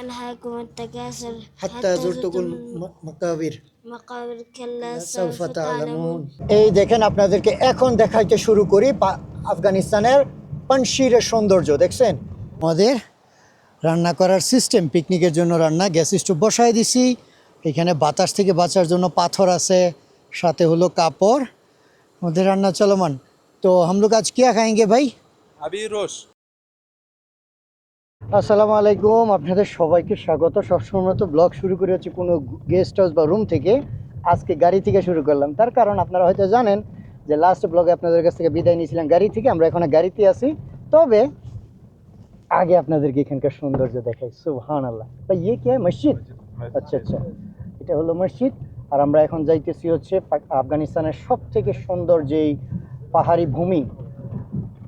ألهاكم التكاثر حتى زرتم المقابر. এই দেখেন আপনাদেরকে এখন দেখাইতে শুরু করি আফগানিস্তানের পানশিরের সৌন্দর্য দেখছেন? আমাদের রান্না করার সিস্টেম পিকনিকের জন্য রান্না গ্যাস স্টোভ বসায় দিছি। এখানে বাতাস থেকে বাঁচার জন্য পাথর আছে সাথে হলো কাপড়। আমাদের রান্না চলমান। তো হামলোক আজ কিয়া খায়েঙ্গে ভাই? আবির রোশ। আসসালামু আলাইকুম আপনাদের সবাইকে স্বাগত। সবসময় তো ব্লগ শুরু করে হচ্ছে কোনো গেস্ট হাউস বা রুম থেকে। আজকে গাড়ি থেকে শুরু করলাম। তার কারণ আপনারা হয়তো জানেন যে লাস্ট ব্লগে আপনাদের কাছ থেকে বিদায় নিয়েছিলাম গাড়ি থেকে আমরা এখন গাড়িতে আছি। তবে আগে আপনাদেরকে এখানকার সৌন্দর্য দেখাই। সুহান আল্লাহ ভাই ইয়ে কি হয় মসজিদ? আচ্ছা আচ্ছা। এটা হলো মসজিদ। আর আমরা এখন যাইতেছি হচ্ছে আফগানিস্তানের সব থেকে সুন্দর যেই পাহাড়ি ভূমি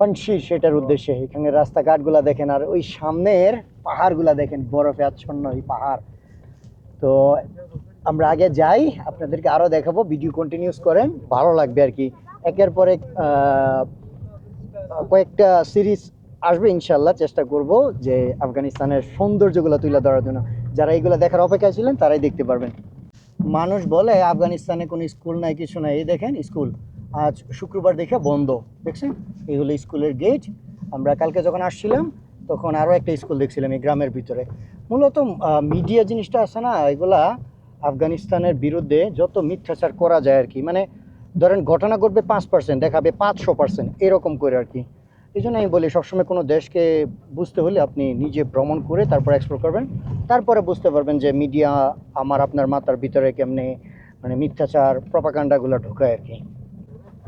পঞ্চির সেটার উদ্দেশ্যে এখানে রাস্তাঘাটগুলা দেখেন, আর ওই সামনের পাহাড়গুলা দেখেন, বরফে আচ্ছন্ন এই পাহাড়। তো আমরা আগে যাই, আপনাদেরকে আরও দেখাবো, ভিডিও কন্টিনিউস করেন, ভালো লাগবে আর কি। একের পর এক কয়েকটা সিরিজ আসবে ইনশাল্লাহ চেষ্টা করব যে আফগানিস্তানের সৌন্দর্যগুলো তুলে ধরার জন্য। যারা এইগুলো দেখার অপেক্ষায় ছিলেন, তারাই দেখতে পারবেন। মানুষ বলে, আফগানিস্তানে কোনো স্কুল নাই, কিছু নাই। এই দেখেন, স্কুল। আজ শুক্রবার দেখে বন্ধ, দেখছেন? এই হলো স্কুলের গেট আমরা কালকে যখন আসছিলাম, তখন আরও একটা স্কুল দেখছিলাম এই গ্রামের ভিতরে। মূলত মিডিয়া জিনিসটা আছে না, এগুলা আফগানিস্তানের বিরুদ্ধে যত মিথ্যাচার করা যায় আর কি মানে ধরেন ঘটনা ঘটবে পাঁচ পার্সেন্ট দেখাবে পাঁচশো পার্সেন্ট এরকম করে আর কি। এই জন্য আমি বলি, সবসময় কোনো দেশকে বুঝতে হলে আপনি নিজে ভ্রমণ করে তারপর এক্সপ্লোর করবেন। তারপরে বুঝতে পারবেন যে মিডিয়া আমার আপনার মাথার ভিতরে কেমনে মানে মিথ্যাচার প্রপাকাণ্ডাগুলো ঢোকায় আর কি।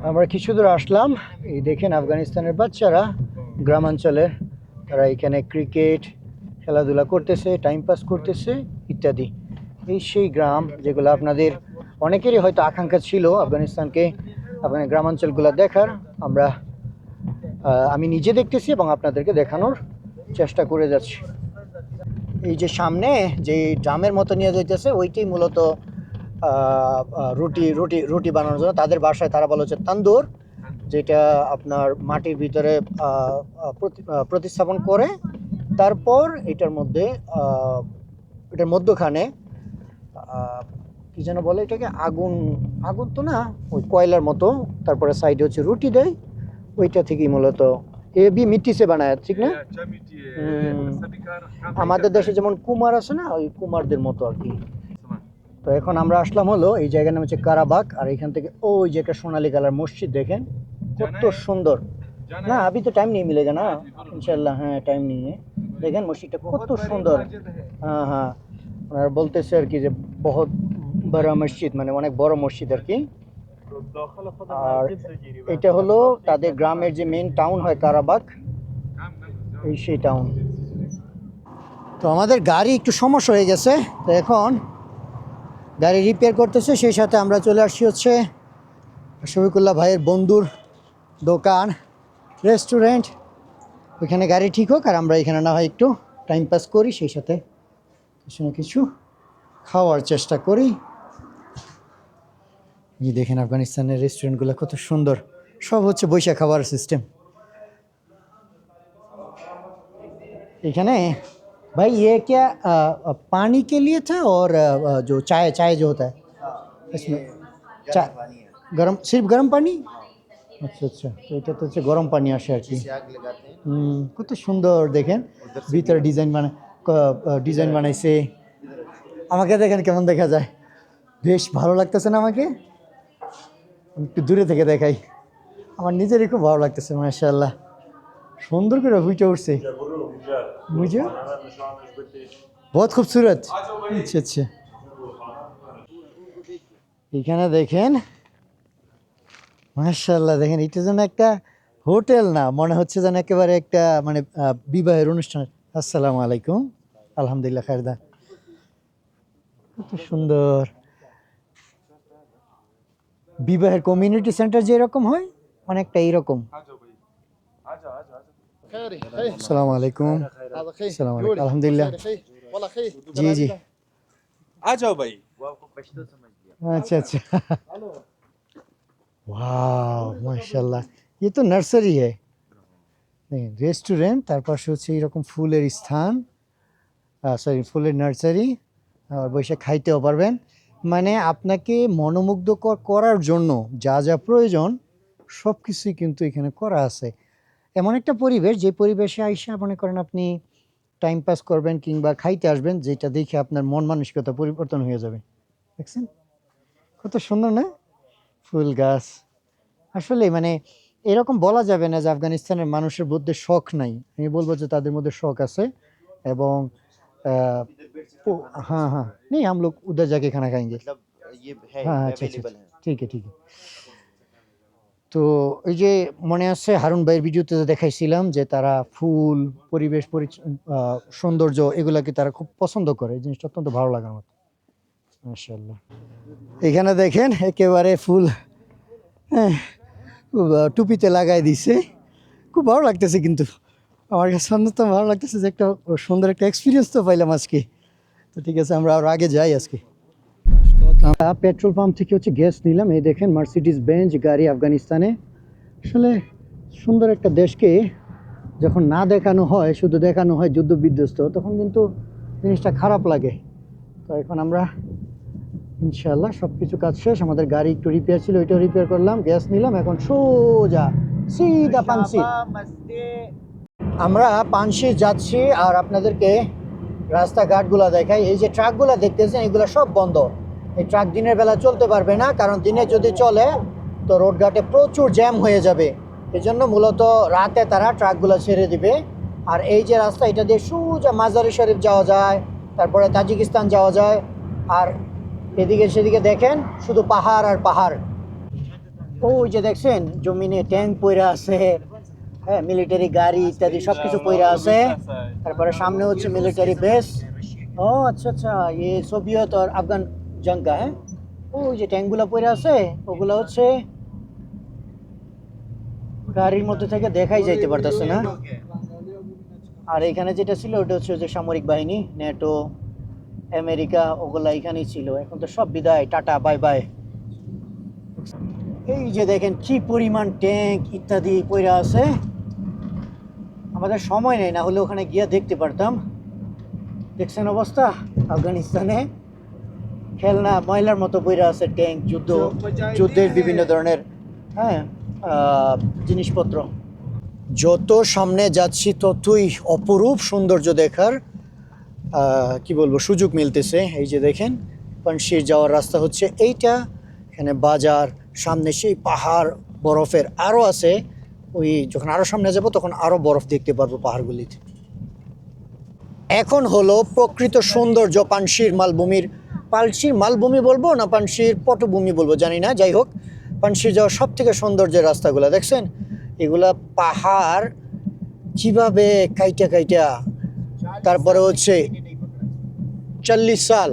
আমরা কিছু দূর আসলাম। এই দেখেন আফগানিস্তানের বাচ্চারা গ্রামাঞ্চলের তারা এখানে ক্রিকেট খেলাধুলা করতেছে টাইম পাস করতেছে ইত্যাদি। এই সেই গ্রাম যেগুলো আপনাদের অনেকেরই হয়তো আকাঙ্ক্ষা ছিল আফগানিস্তানকে আফগানের গ্রামাঞ্চলগুলো দেখার। আমরা আমি নিজে দেখতেছি এবং আপনাদেরকে দেখানোর চেষ্টা করে যাচ্ছি। এই যে সামনে যে ড্রামের মতো নিয়ে যাইতেছে ওইটাই মূলত রুটি রুটি রুটি বানানোর জন্য তাদের বাসায় তারা বলা হচ্ছে তান্দুর যেটা আপনার মাটির ভিতরে প্রতিস্থাপন করে। তারপর এটার মধ্যে এটার মধ্যখানে কি যেন বলে এটাকে আগুন আগুন তো না ওই কয়লার মতো তারপরে সাইডে হচ্ছে রুটি দেয়। ওইটা থেকেই মূলত এ বি মিট্টি সে বানায় ঠিক না? আমাদের দেশে যেমন কুমার আছে না ওই কুমারদের মতো আর কি। তো এখন আমরা আসলাম হলো এই জায়গার নাম হচ্ছে কারাবাগ আর এখান থেকে ওই যে একটা সোনালী কালার মসজিদ দেখেন কত সুন্দর। না আবি তো টাইম নিয়ে মিলেগা না? ইনশাল্লাহ হ্যাঁ টাইম নিয়ে। দেখেন মসজিদটা কত সুন্দর হ্যাঁ হ্যাঁ। ওনারা বলতেছে আর কি যে বহুত বড় মসজিদ মানে অনেক বড় মসজিদ আর কি। আর এটা হলো তাদের গ্রামের যে মেন টাউন হয় কারাবাগ এই সেই টাউন তো আমাদের গাড়ি একটু সমস্যা হয়ে গেছে। তো এখন গাড়ি রিপেয়ার করতেছে, সেই সাথে আমরা চলে আসছি হচ্ছে শফিকুল্লাহ ভাইয়ের বন্ধুর দোকান রেস্টুরেন্ট ওইখানে গাড়ি ঠিক হোক আর আমরা এখানে না হয় একটু টাইম পাস করি, সেই সাথে কিছু না কিছু খাওয়ার চেষ্টা করি। এই দেখেন আফগানিস্তানের রেস্টুরেন্টগুলো কত সুন্দর। সব হচ্ছে বৈশাখ খাবার সিস্টেম এখানে भाई ये क्या आ, आ, पानी के लिए था और आ, आ, जो चाय चाय जो होता है इसमें চায় গরম সির্ফ গরম পানি আচ্ছা আচ্ছা তো এটা তো হচ্ছে গরম পানি আসে আর কি হুম কত সুন্দর দেখেন ভিতরে ডিজাইন বানা ডিজাইন বানাইছে আমাকে দেখেন কেমন দেখা যায় বেশ ভালো লাগতেছে না আমাকে আমি একটু দূরে থেকে দেখাই আমার নিজেরই খুব ভালো লাগতেছে মাশাআল্লাহ সুন্দর করে বুঝে উঠছে খুবসুরত আচ্ছা আচ্ছা এখানে দেখেন মাশাল্লাহ দেখেন এটা যেন একটা হোটেল না মনে হচ্ছে যেন একেবারে একটা মানে বিবাহের অনুষ্ঠান। আসসালামু আলাইকুম। আলহামদুলিল্লাহ খায়দা কত সুন্দর। বিবাহের কমিউনিটি সেন্টার যেরকম হয় অনেকটা এইরকম। সালাম রেস্টুরেন্ট তার হচ্ছে এরকম ফুলের স্থান সরি ফুলের নার্সারি আর খাইতেও পারবেন মানে আপনাকে মনোমুগ্ধ করার জন্য যা যা প্রয়োজন সব কিছুই কিন্তু এখানে করা আছে এমন একটা পরিবেশ যে পরিবেশে আইসা মনে করেন আপনি টাইম পাস করবেন কিংবা খাইতে আসবেন যেটা দেখে আপনার মন মানসিকতা পরিবর্তন হয়ে যাবে দেখছেন কত সুন্দর না ফুল গাছ আসলে মানে এরকম বলা যাবে না যে আফগানিস্তানের মানুষের মধ্যে শখ নাই আমি বলবো যে তাদের মধ্যে শখ আছে এবং আহ, ও- हाँ हाँ नहीं हम लोग उधर जाके खाना खाएंगे मतलब ये है हाँ हाँ, अच्छा अच्छा अवेलेबल है ঠিক আছে ঠিক আছে তো এই যে মনে আছে হারুন ভাইয়ের ভিডিওতে দেখাইছিলাম যে তারা ফুল পরিবেশ সৌন্দর্য এগুলাকে তারা খুব পছন্দ করে। জিনিসটা অত্যন্ত ভালো লাগার মতো। মাশাল্লাহ এখানে দেখেন একেবারে ফুল হ্যাঁ, টুপিতে লাগাই দিছে। খুব ভালো লাগতেছে কিন্তু। আমার কাছে অন্তত ভালো লাগতেছে যে একটা সুন্দর একটা এক্সপিরিয়েন্স তো পাইলাম আজকে। তো ঠিক আছে আমরা আরও আগে যাই আজকে। আমরা পেট্রোল পাম্প থেকে হচ্ছে গ্যাস নিলাম। এই দেখেন মার্সিডিস বেঞ্চ গাড়ি আফগানিস্তানে। আসলে সুন্দর একটা দেশকে যখন না দেখানো হয়, শুধু দেখানো হয় যুদ্ধ বিধ্বস্ত তখন কিন্তু জিনিসটা খারাপ লাগে। তো এখন আমরা ইনশাল্লাহ সব কিছু কাজ শেষ। আমাদের গাড়ি একটু রিপেয়ার ছিল, ওইটাও রিপেয়ার করলাম, গ্যাস নিলাম, এখন সোজা, সিধা পানসি। আমরা পানসি যাচ্ছি আর আপনাদেরকে রাস্তাঘাটগুলো দেখাই। এই যে ট্রাকগুলো দেখতেছেন, এগুলো সব বন্ধ। এই ট্রাক দিনের বেলা চলতে পারবে না, কারণ দিনে যদি চলে, তো রোডঘাটে প্রচুর জ্যাম হয়ে যাবে। এই জন্য মূলত রাতে তারা ট্রাকগুলো ছেড়ে দিবে। আর এই যে রাস্তা, এটা দিয়ে সোজা মাজারি শরীফ যাওয়া যায়, তারপরে তাজিকিস্তান যাওয়া যায়। আর এদিকে সেদিকে দেখেন, শুধু পাহাড় আর পাহাড়। ওই যে দেখছেন, জমিনে ট্যাঙ্ক পইরা আছে হ্যাঁ মিলিটারি গাড়ি ইত্যাদি সব কিছু পইরা আছে। তারপরে সামনে হচ্ছে মিলিটারি বেস। ও আচ্ছা আচ্ছা ये সোভিয়েত আর আফগান জং का হ্যাঁ? ওই যে ট্যাঙ্কগুলো পড়ে আছে, ওগুলো হচ্ছে গাড়ির মধ্যে থেকে দেখাই যাইতে পারতেছে না। আর এখানে যেটা ছিল, ওটা হচ্ছে যে সামরিক বাহিনী, নেটো, আমেরিকা, ওগুলা এখানেই ছিল। এখন তো সব বিদায়, টাটা, বাই বাই। এই যে দেখেন, কি পরিমাণ ট্যাঙ্ক ইত্যাদি পইরা আছে। আমাদের সময় নেই, না হলে ওখানে গিয়ে দেখতে পারতাম। দেখছেন অবস্থা? আফগানিস্তানে। খেলনা ময়লার মতো বইরা আছে ট্যাঙ্ক যুদ্ধ যুদ্ধের বিভিন্ন ধরনের হ্যাঁ জিনিসপত্র। যত সামনে যাচ্ছি ততই অপরূপ সৌন্দর্য দেখার কি বলব সুযোগ মিলতেছে। এই যে দেখেন পানশির যাওয়ার রাস্তা হচ্ছে এইটা। এখানে বাজার সামনে সেই পাহাড় বরফের আরও আছে। ওই যখন আরও সামনে যাব তখন আরও বরফ দেখতে পারব পাহাড়গুলিতে। এখন হলো প্রকৃত সৌন্দর্য পানশির মালভূমির পালশির মালভূমি বলবো না পানশির পটভূমি বলবো জানি না যাই হোক পানশির যাওয়ার সব থেকে সৌন্দর্যের রাস্তাগুলো দেখছেন এগুলা পাহাড় কিভাবে কাইটা কাইটা তারপরে হচ্ছে চল্লিশ সাল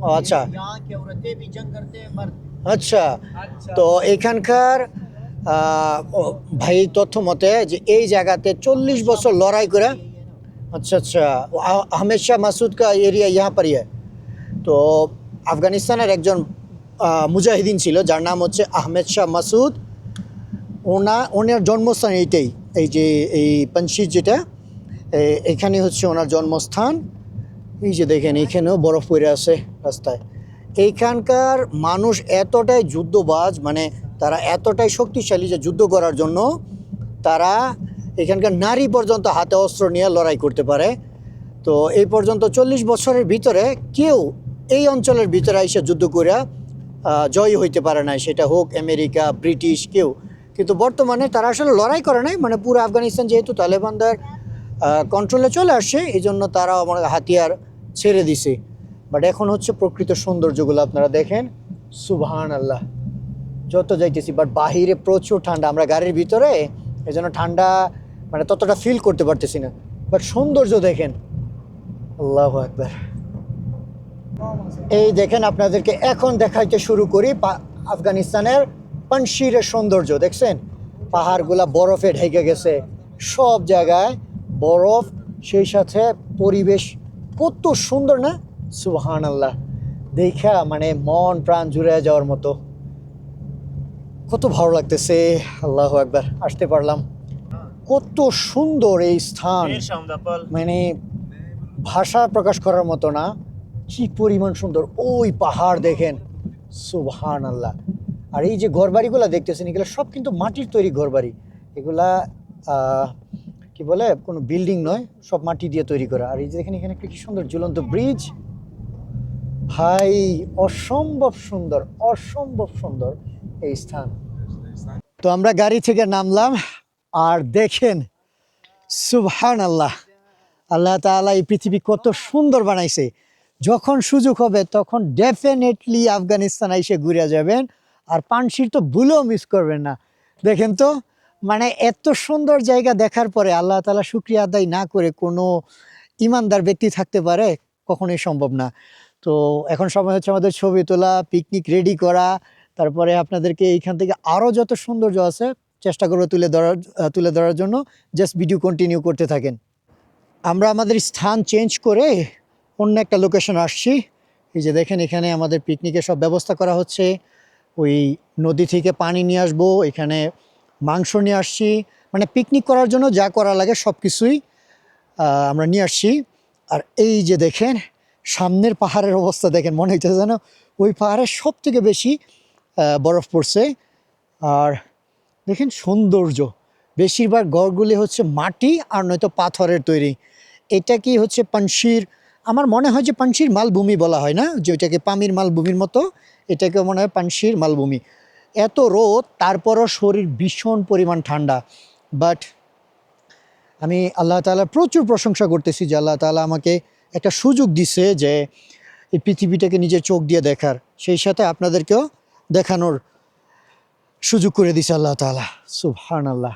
ও আচ্ছা यहाँ की औरतें भी जंग करते हैं मर्द আচ্ছা তো এখানকার আহ, ও, ভাই তথ্য মতে যে এই জায়গাতে চল্লিশ বছর লড়াই করে আচ্ছা আচ্ছা ও আ- আহমেদ শাহ মাসুদ কা এরিয়া ইহা পারি হ্যায়। তো আফগানিস্তানের একজন মুজাহিদিন ছিল, যার নাম হচ্ছে আহমেদ শাহ মাসুদ। ওনা, ওনার জন্মস্থান এইটাই, এই যে, এই পঞ্চির যেটা এখানে হচ্ছে ওনার জন্মস্থান। এই যে দেখেন, এখানেও বরফ পড়ে আছে রাস্তায়। এইখানকার মানুষ এতটাই যুদ্ধবাজ মানে তারা এতটাই শক্তিশালী যে যুদ্ধ করার জন্য, তারা এখানকার নারী পর্যন্ত হাতে অস্ত্র নিয়ে লড়াই করতে পারে। তো এই পর্যন্ত চল্লিশ বছরের ভিতরে কেউ এই অঞ্চলের ভিতরে এসে যুদ্ধ করে জয়ী হইতে পারে না সেটা হোক আমেরিকা, ব্রিটিশ, কেউ। কিন্তু বর্তমানে তারা আসলে লড়াই করে নাই মানে পুরো আফগানিস্তান যেহেতু তালেবানদের কন্ট্রোলে চলে আসছে এই জন্য তারা আমার হাতিয়ার ছেড়ে দিছে। বাট এখন হচ্ছে প্রকৃত সৌন্দর্যগুলো আপনারা দেখেন। সুবহান আল্লাহ যত যাইতেছি বাট বাহিরে প্রচুর ঠান্ডা, আমরা গাড়ির ভিতরে এই জন্য ঠান্ডা মানে ততটা ফিল করতে পারতেছি না। বাট সৌন্দর্য দেখেন। আল্লাহ একবার এই দেখেন আপনাদেরকে এখন দেখাইতে শুরু করি আফগানিস্তানের পানশিরের সৌন্দর্য দেখছেন? পাহাড়গুলা বরফে ঢেকে গেছে। সব জায়গায় বরফ সেই সাথে পরিবেশ কত সুন্দর না? সুবহান আল্লাহ দেখা মানে মন প্রাণ জুড়ে যাওয়ার মতো। কত ভালো লাগতেছে। আল্লাহ একবার আসতে পারলাম। কত সুন্দর এই স্থান। মানে ভাষা প্রকাশ করার মতো না। কি পরিমাণ সুন্দর। ওই পাহাড় দেখেন। সুবহান আল্লাহ আর এই যে ঘরবাড়িগুলো দেখতেছেন, এগুলো সব কিন্তু মাটির তৈরি ঘরবাড়ি। এগুলা কি বলে, কোনো বিল্ডিং নয়, সব মাটি দিয়ে তৈরি করা। আর এই যে দেখেন, এখানে একটা কি সুন্দর ঝুলন্ত ব্রিজ। ভাই অসম্ভব সুন্দর অসম্ভব সুন্দর এই স্থান। তো আমরা গাড়ি থেকে নামলাম, আর দেখেন সুবহান আল্লাহ আল্লাহ তাআলা এই পৃথিবী কত সুন্দর বানাইছে। যখন সুযোগ হবে, তখন ডেফিনেটলি আফগানিস্তান এসে ঘুরে যাবেন। আর পানশির তো ভুলেও মিস করবেন না। দেখেন তো মানে এত সুন্দর জায়গা দেখার পরে আল্লাহ তাআলা শুক্রিয়া আদায় না করে কোনো ইমানদার ব্যক্তি থাকতে পারে, কখনোই সম্ভব না। তো এখন সময় হচ্ছে আমাদের ছবি তোলা পিকনিক রেডি করা, তারপরে আপনাদেরকে এইখান থেকে আরও যত সৌন্দর্য আছে, চেষ্টা করব তুলে ধরার তুলে ধরার জন্য। জাস্ট ভিডিও কন্টিনিউ করতে থাকেন। আমরা আমাদের স্থান চেঞ্জ করে অন্য একটা লোকেশন আসছি। এই যে দেখেন এখানে আমাদের পিকনিকের সব ব্যবস্থা করা হচ্ছে। ওই নদী থেকে পানি নিয়ে আসব, এখানে মাংস নিয়ে আসছি। মানে পিকনিক করার জন্য যা করা লাগে সব কিছুই আমরা নিয়ে আসছি। আর এই যে দেখেন, সামনের পাহাড়ের অবস্থা দেখেন, মনে হচ্ছে যেন ওই পাহাড়ে সব থেকে বেশি বরফ পড়ছে। আর দেখেন সৌন্দর্য, বেশিরভাগ গড়গুলি হচ্ছে মাটি আর নয়তো পাথরের তৈরি। এটা কি হচ্ছে পানশির আমার মনে হয় যে পানশির মালভূমি বলা হয় না, যে যেটাকে পামির মালভূমির মতো, এটাকে মনে হয় পানশির মালভূমি। এত রোদ, তারপরও শরীর ভীষণ পরিমাণ ঠান্ডা। বাট আমি আল্লাহ তাআলা প্রচুর প্রশংসা করতেছি যে আল্লাহ তালা আমাকে একটা সুযোগ দিছে যে এই পৃথিবীটাকে নিজের চোখ দিয়ে দেখার। সেই সাথে আপনাদেরকেও দেখানোর সুযোগ করে দিছে আল্লাহ তালা সুবহান আল্লাহ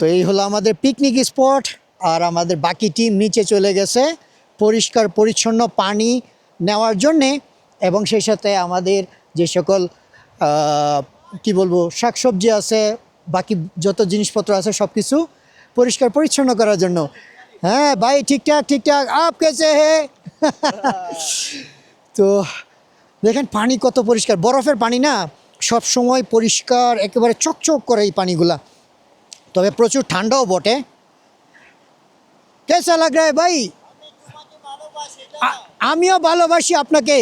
তো এই হলো আমাদের পিকনিক স্পট আর আমাদের বাকি টিম নিচে চলে গেছে। পরিষ্কার, পরিচ্ছন্ন পানি নেওয়ার জন্যে এবং সেই সাথে আমাদের যে সকল কি বলব, শাকসবজি আছে, বাকি যত জিনিসপত্র আছে সব কিছু পরিষ্কার, পরিচ্ছন্ন করার জন্য। হ্যাঁ ভাই, ঠিকঠাক ঠিকঠাক, আপ কেসে হে? তো দেখেন পানি কত পরিষ্কার, বরফের পানি না, সব সময় পরিষ্কার, একেবারে চকচক করে এই পানিগুলা। তবে প্রচুর ঠান্ডাও বটে। কেসা লাগ রা ভাই? আমিও ভালোবাসি আপনাকে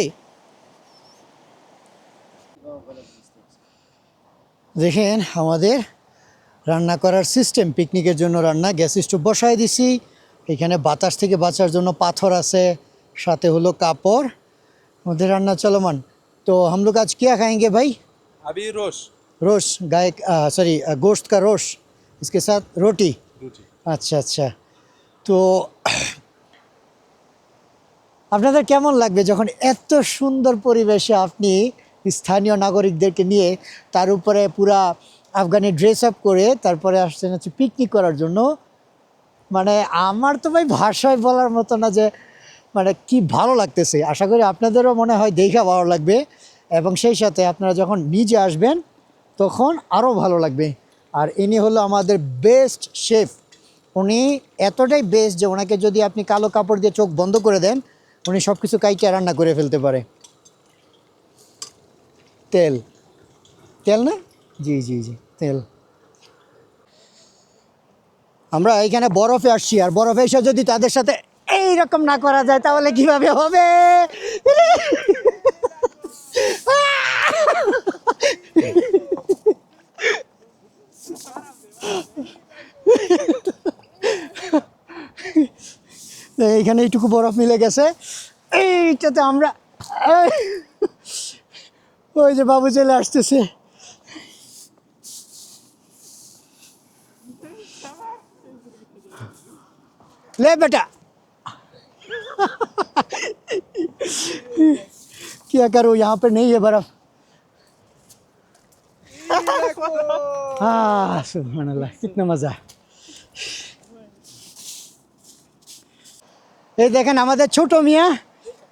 দেখেন আমাদের রান্না করার সিস্টেম পিকনিকের জন্য রান্না গ্যাস স্টোভ বসায় দিছি এখানে বাতাস থেকে বাঁচার জন্য পাথর আছে সাথে হলো কাপড় আমাদের রান্না চলমান তো हम लोग आज क्या खाएंगे भाई अभी रोश रोश गाय सॉरी गोश्त का रोश इसके साथ रोटी रोटी আচ্ছা আচ্ছা তো আপনাদের কেমন লাগবে যখন এত সুন্দর পরিবেশে আপনি স্থানীয় নাগরিকদেরকে নিয়ে তার উপরে পুরা আফগানি ড্রেস আপ করে তারপরে আসছেন হচ্ছে পিকনিক করার জন্য? মানে আমার তো ভাই ভাষায় বলার মতো না যে মানে কি ভালো লাগতেছে। আশা করি আপনাদেরও মনে হয় দেখা ভালো লাগবে এবং সেই সাথে আপনারা যখন নিজে আসবেন তখন আরও ভালো লাগবে। আর ইনি হলো আমাদের বেস্ট শেফ উনি এতটাই বেস্ট যে ওনাকে যদি আপনি কালো কাপড় দিয়ে চোখ বন্ধ করে দেন উনি সব কিছু কাইটে রান্না করে ফেলতে পারে। তেল। তেল না? জি জি জি, তেল। আমরা এখানে বরফে আসছি, আর বরফে এসে যদি তাদের সাথে এই রকম না করা যায়, তাহলে কীভাবে হবে? এইখানে এইটুকু বরফ মিলে গেছে। এইটাতে আমরা ওই যে বাবু চলে আসতেছে ले बेटा क्या करूँ यहाँ पर नहीं है बर्फ हाँ सुबहान अल्लाह कितना मजा এই দেখেন আমাদের ছোট মিয়া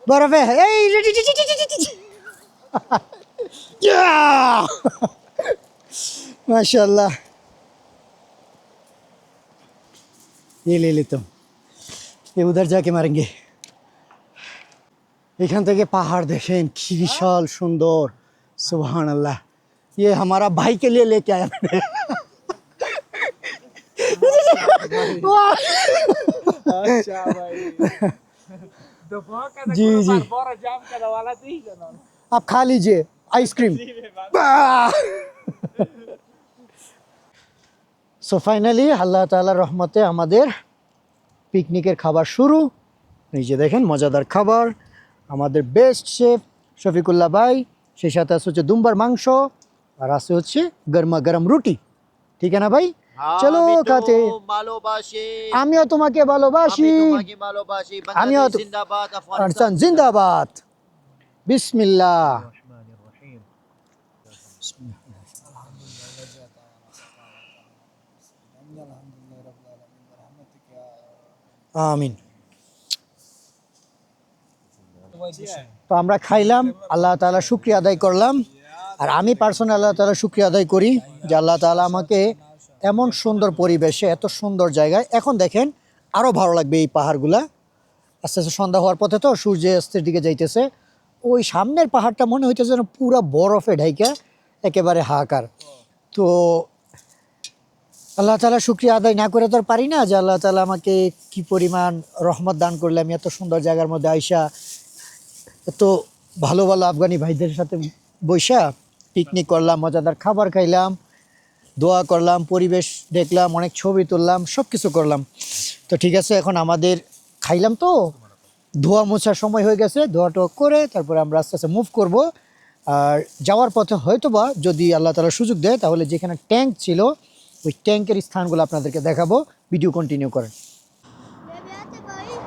বরফে এই রে, রে, রে, রে, রে, রে, রে, রে। Yeah! माशाल्लाह ये ले लेता हूँ ये उधर जाके मारेंगे এখান থেকে পাহাড় দেখেন কি বিশাল সুন্দর সুবহান আল্লাহ ये हमारा भाई के लिए लेके आया मैंने अच्छा भाई जी जी आप खा लीजिए आइसक्रीम সো ফাইনালি আল্লাহ তাআলার রহমতে আমাদের পিকনিকের খাবার শুরু এই যে দেখেন মজাদার খাবার আমাদের বেস্ট শেফ শফিকুল্লাহ ভাই সেই সাথে আছে হচ্ছে দুম্বার মাংস আর আছে হচ্ছে গরমা গরম রুটি ঠিক আছে না ভাই চলো কাছে। আমিও তোমাকে ভালোবাসি। আমিও জিন্দাবাদ বিসমিল্লা আমিন। তো আমরা খাইলাম আল্লাহ তালা শুক্রিয়া আদায় করলাম। আর আমি পার্সোনাল আল্লাহ তালা শুক্রিয়া আদায় করি যে আল্লাহ তালা আমাকে এমন সুন্দর পরিবেশে, এত সুন্দর জায়গায়। এখন দেখেন আরও ভালো লাগবে এই পাহাড়গুলা। আস্তে আস্তে সন্ধ্যা হওয়ার পথে তো সূর্যাস্তের দিকে যাইতেছে। ওই সামনের পাহাড়টা মনে হইতেছে যেন পুরা বরফে ঢাইকা, একেবারে হাহাকার। তো আল্লাহ তালা শুক্রিয়া আদায় না করে তো আর পারি না যে আল্লাহ তালা আমাকে কি পরিমাণ রহমত দান করলে আমি এত সুন্দর জায়গার মধ্যে আইসা, এত ভালো ভালো আফগানি ভাইদের সাথে বৈশা পিকনিক করলাম, মজাদার খাবার খাইলাম। দোয়া করলাম, পরিবেশ দেখলাম, অনেক ছবি তুললাম সব কিছু করলাম। তো ঠিক আছে, এখন আমাদের খাইলাম তো। ধোয়া মোছার সময় হয়ে গেছে ধোয়া টোয়া করে তারপরে আমরা আস্তে আস্তে মুভ করব। আর যাওয়ার পথে হয়তো বা যদি আল্লাহ তালা সুযোগ দেয়, তাহলে যেখানে ট্যাঙ্ক ছিল, ওই ট্যাঙ্কের স্থানগুলো আপনাদেরকে দেখাবো। ভিডিও কন্টিনিউ করেন।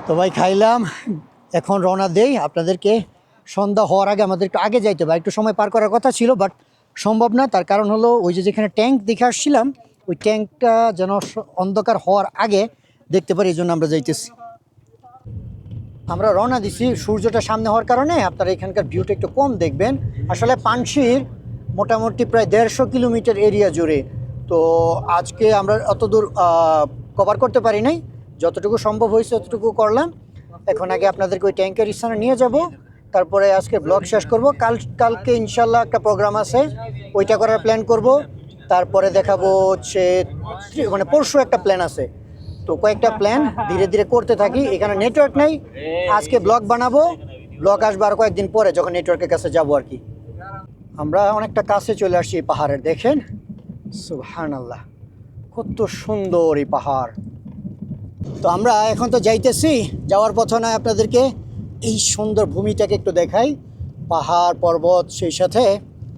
তো ভাই, খাইলাম। এখন রওনা দেই। আপনাদেরকে সন্ধ্যা হওয়ার আগে আমাদের একটু আগে যাইতে হবে। একটু সময় পার করার কথা ছিল বাট সম্ভব না, তার কারণ হলো ওই যে যেখানে ট্যাঙ্ক দেখে আসছিলাম, ওই ট্যাঙ্কটা যেন অন্ধকার হওয়ার আগে দেখতে পারি, এই জন্য আমরা যাইতেছি। আমরা রওনা দিছি, সূর্যটা সামনে হওয়ার কারণে আপনারা এখানকার ভিউটা একটু কম দেখবেন। আসলে পানশির মোটামুটি প্রায় দেড়শো কিলোমিটার এরিয়া জুড়ে। তো আজকে আমরা অত দূর কভার করতে পারি নাই। যতটুকু সম্ভব হয়েছে, ততটুকু করলাম। এখন আগে আপনাদেরকে ওই ট্যাঙ্কের স্থানে নিয়ে যাব। তারপরে আজকে ব্লগ শেষ করব। কাল, কালকে ইনশাল্লাহ একটা প্রোগ্রাম আছে। ওইটা করার প্ল্যান করব। তারপরে দেখাবো হচ্ছে মানে পরশু একটা প্ল্যান আছে। তো কয়েকটা প্ল্যান ধীরে ধীরে করতে থাকি। এখানে নেটওয়ার্ক নেই। আজকে ব্লগ বানাবো। ব্লগ আসবে আর কয়েকদিন পরে যখন নেটওয়ার্কের কাছে যাব আর কি। আমরা অনেকটা কাছে চলে আসছি এই পাহাড়ের, দেখেন? সুবহান আল্লাহ কত সুন্দর এই পাহাড়। তো আমরা এখন তো যাইতেছি। যাওয়ার পথে নয় আপনাদেরকে। এই সুন্দর ভূমিটাকে একটু দেখাই। পাহাড়, পর্বত, সেই সাথে,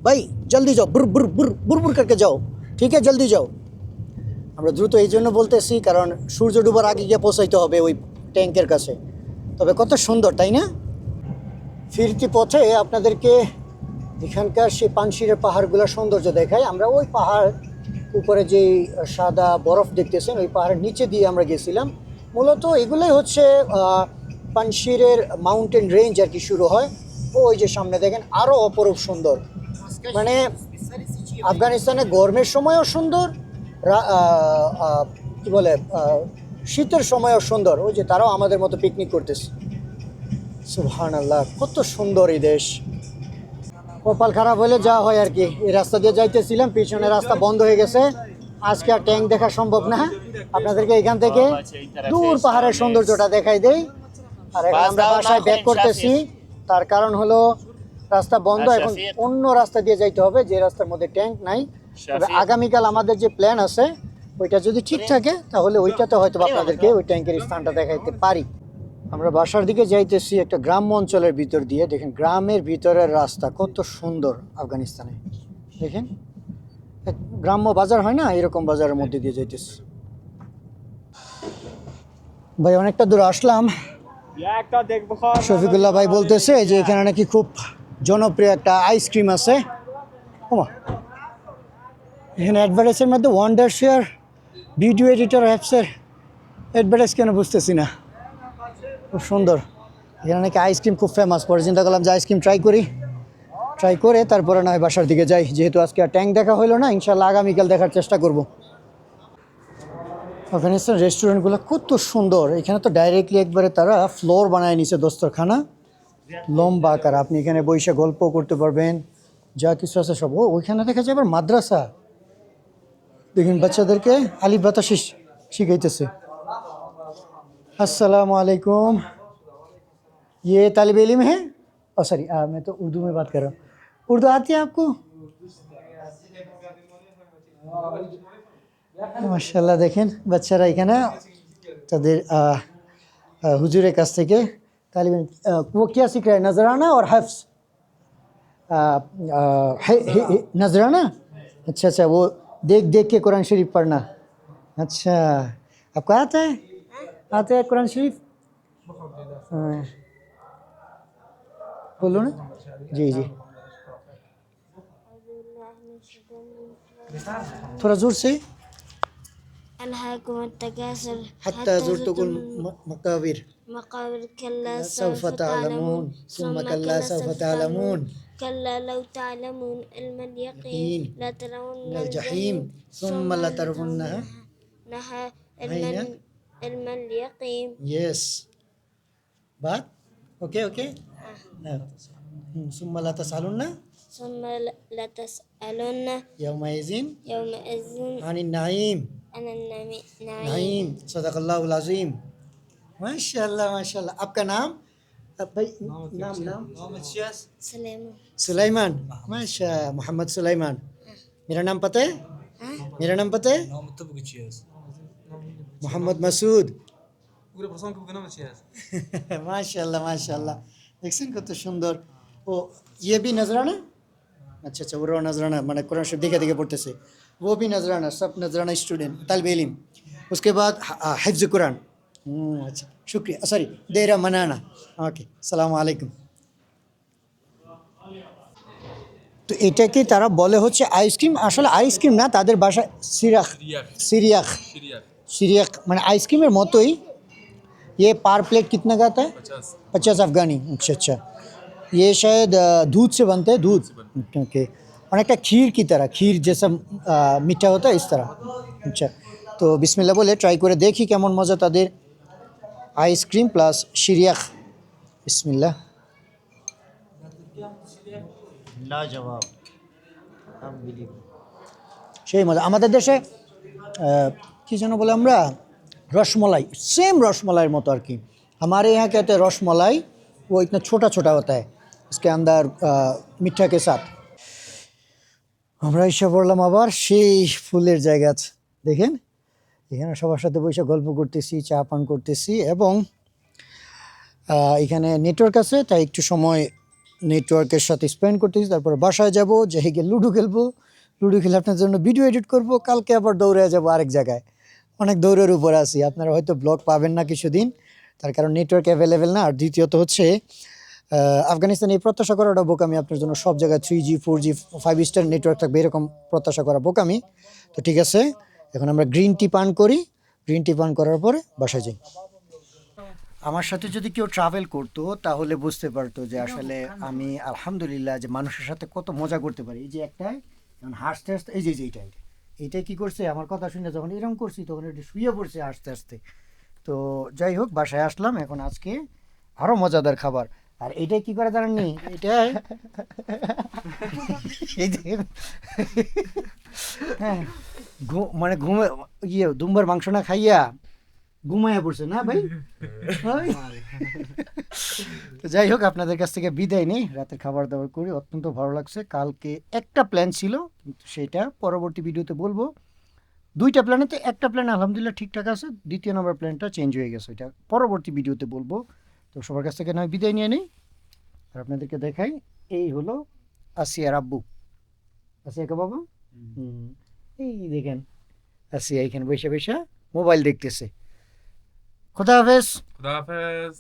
ভাই, জলদি যাও, বুর বুর বুর বুর বুর করকে যাও। ঠিক আছে, জলদি যাও। আমরা দ্রুত এই জন্য বলতেছি, কারণ সূর্য ডুবার আগে গিয়ে পৌঁছাইতে হবে ওই ট্যাঙ্কের কাছে। তবে কত সুন্দর, তাই না? ফিরতি পথে আপনাদেরকে এখানকার সেই পানশিরের পাহাড়গুলোর সৌন্দর্য দেখায় আমরা ওই পাহাড় উপরে যে সাদা বরফ দেখতেছেন, ওই পাহাড়ের নিচে দিয়ে আমরা গেছিলাম। মূলত এগুলোই হচ্ছে পানশিরের মাউন্টেন রেঞ্জ আর কি শুরু হয় ওই যে সামনে দেখেন আরও অপরূপ সুন্দর। মানে আফগানিস্তানে গরমের সময়ও সুন্দর কি বলে শীতের সময়ও সুন্দর ওই যে তারাও আমাদের মতো পিকনিক করতেছে। সুহান আল্লাহ কত সুন্দর এই দেশ। কপাল খারাপ হলে যা হয় আর কি এই রাস্তা দিয়ে যাইতেছিলাম পিছনে রাস্তা বন্ধ হয়ে গেছে। আজকে আর ট্যাঙ্ক দেখা সম্ভব না। আপনাদেরকে এখান থেকে দূর পাহাড়ের সৌন্দর্যটা দেখাই দেই। আর এখন আমরা বাসায় ব্যাক করতেছি। তার কারণ হলো রাস্তা বন্ধ এখন অন্য রাস্তা দিয়ে যাইতে হবে যে রাস্তার মধ্যে ট্যাঙ্ক নাই। তবে আগামীকাল আমাদের যে প্ল্যান আছে ওইটা যদি ঠিক থাকে তাহলে ওইটাতে হয়তো আপনাদেরকে ওই ট্যাঙ্কের স্থানটা দেখাইতে পারি। আমরা বাসার দিকে যাইতেছি একটা গ্রাম্য অঞ্চলের ভিতর দিয়ে। দেখেন গ্রামের ভিতরের রাস্তা কত সুন্দর আফগানিস্তানে। দেখেন গ্রাম্য বাজার হয় না এরকম বাজারের মধ্যে দিয়ে যাইতেছি। ভাই অনেকটা দূর আসলাম। শফিকুল্লাহ ভাই বলতেছে যে এখানে নাকি খুব জনপ্রিয় একটা আইসক্রিম আছে। এখানে অ্যাডভার্টাইজের মধ্যে ওয়ান্ডার শেয়ার ভিডিও এডিটর অ্যাপসের অ্যাডভার্টাইজ কেন বুঝতেছি না। খুব সুন্দর। এখানে নাকি আইসক্রিম খুব ফেমাস পরে চিন্তা করলাম যে আইসক্রিম ট্রাই করি। ট্রাই করে তারপরে নয় বাসার দিকে যাই। যেহেতু আজকে আর ট্যাঙ্ক দেখা হলো না ইনশাল্লাহ আগামীকাল দেখার চেষ্টা করব। আফগানিস্তান রেস্টুরেন্টগুলো কত সুন্দর এখানে তো ডাইরেক্টলি একবারে তারা ফ্লোর বানায় নিছে দস্তরখানা লম্বা আকার আপনি এখানে বসে গল্প করতে পারবেন যা কিছু আছে সব ও ওইখানে দেখা যায় আবার মাদ্রাসা দেখুন বাচ্চাদেরকে আলিফ বাতাসি শিখাইতেছে আসসালামু আলাইকুম ये तालिब इलम है ओ सॉरी मैं तो उर्दू में बात कर रहा हूँ उर्दू आती है आपको মাশাল্লাহ দেখেন বাচ্চারা এখানে তাদের আহ, আহ, হুজুরের কাছ থেকে তালিম वो क्या सीख रहा है नजराना और हफ्स आ, आ, है, है, है, नजराना अच्छा अच्छा वो देख देख के कुरान शरीफ पढ़ना अच्छा आपको आता है आता है कुरान शरीफ हाँ। बोलो ना जी जी थोड़ा जोर से ألهاكم التكاثر حتى زرتكم المقابر. مقابر كلا سوف تعلمون ثم كلا سوف تعلمون. كلا لو تعلمون علم يقين. اليقين لا ترون من الجحيم. ثم لترونها نها؟ علم علم اليقين. Yes. But okay, okay. No. Hmm, ثم لا تسألن؟ ثم لتسألن يومئذ؟ يومئذ. عن النعيم. عن النعيم نعيم صدق الله العظيم माशाल्लाह माशाल्लाह आपका नाम अब भाई नाम नाम سلام सुलाइमान माशा मोहम्मद सुलाइमान मेरा नाम पता है मेरा नाम पता है मोहम्मद मसूद माशाल्लाह माशाल्लाह দেখছেন কত সুন্দর ও ये भी नजराना अच्छा अच्छा वो नजराना मैंने कुरान शरीफ देखे देखे पढ़ते से वो भी नजराना सब नजराना स्टूडेंट तालब इलिम उसके बाद हिफ्ज कुरान हम्म, अच्छा शुक्रिया सॉरी देरा मनाना ओके সালাম আলাইকুম তো এটাকে তারা বলে হচ্ছে আইসক্রিম আসলে আইসক্রিম না তাদের বাসায় সিরাখ সিরিয়াখ Syria. सीरियक मैंने आइसक्रीम মতোই ये पर प्लेट कितना का आता है पचास पचास अफगानी अच्छा अच्छा ये शायद अ, दूध से बनते हैं दूध ओके অনেকটা ক্ষীর কি তারা ক্ষীর যেসব আহ, মিঠা হতো ইস তারা আচ্ছা তো বিসমিল্লা বলে ট্রাই করে দেখি কেমন মজা তাদের আইসক্রিম প্লাস সিরিয়াক বিসমিল্লা लाजवाब अनबिलीवेबल সেই মজা আমাদের দেশে আহ, কি যেন বলে আমরা रसमलाई सेम रसमलाई মতো আর কি हमारे यहाँ कहते हैं रसमलाई वो इतना छोटा छोटा होता है इसके अंदर अ, मीठा के साथ আমরা এসে পড়লাম আবার সেই ফুলের জায়গা। দেখেন, এখানে সবার সাথে বসে গল্প করতেছি, চা পান করতেছি এবং এখানে নেটওয়ার্ক আছে, তাই একটু সময় নেটওয়ার্কের সাথে স্পেন্ড করতেছি। তারপরে বাসায় যাব যাই গিয়ে লুডো খেলব। লুডো খেলে আপনার জন্য ভিডিও এডিট করব। কালকে আবার দৌড়ে যাব আরেক জায়গায়। অনেক দৌড়ের উপর আছি। আপনারা হয়তো ব্লগ পাবেন না কিছুদিন। তার কারণ নেটওয়ার্ক অ্যাভেলেবেল না। আর দ্বিতীয়ত হচ্ছে আফগানিস্তানে এই প্রত্যাশা করাটা বোকামি, আপনার জন্য সব জায়গায় three G four G five star network থাকবে, এরকম প্রত্যাশা করা বোকামি। তো ঠিক আছে, এখন আমরা গ্রিন টি পান করি। গ্রিন টি পান করার পরে বাসায় যাই। আমার সাথে যদি কেউ ট্রাভেল করতো, তাহলে বুঝতে পারতো যে আসলে আমি আলহামদুলিল্লাহ যে মানুষের সাথে কত মজা করতে পারি। এই যে একটাই, এখন হাসতে হাসতে, এই যে যে এইটাই। এইটাই কি করছে? আমার কথা শুনে যখন এরকম করছি, তখন এটা শুয়ে পড়ছে হাসতে হাসতে। তো যাই হোক, বাসায় আসলাম। এখন আজকে আরও মজাদার খাবার। আর এইটাই কি করে জানেননি? এই হ্যাঁ মানে ঘুমে ইয়ে দুম্বার মাংস না খাইয়া ঘুমাইয়া পড়ছে না ভাই? তো যাই হোক আপনাদের কাছ থেকে বিদায় নেই। রাতের খাবার দাবার করি অত্যন্ত ভালো লাগছে। কালকে একটা প্ল্যান ছিল কিন্তু সেটা পরবর্তী ভিডিওতে বলব। দুইটা প্ল্যানে তো একটা প্ল্যান আলহামদুলিল্লাহ ঠিকঠাক আছে। দ্বিতীয় নম্বর প্ল্যানটা চেঞ্জ হয়ে গেছে। এটা পরবর্তী ভিডিওতে বলব। তো সবার কাছ থেকে নয় বিদায় নিয়ে নিই। আর আপনাদেরকে দেখাই এই হলো আসিয়ার আব্বু আসিয়াকে বাবা? এই দেখেন আসিয়া এখানে বসে বসে মোবাইল দেখতেছে। খুদা হাফেজ। খুদা হাফেজ।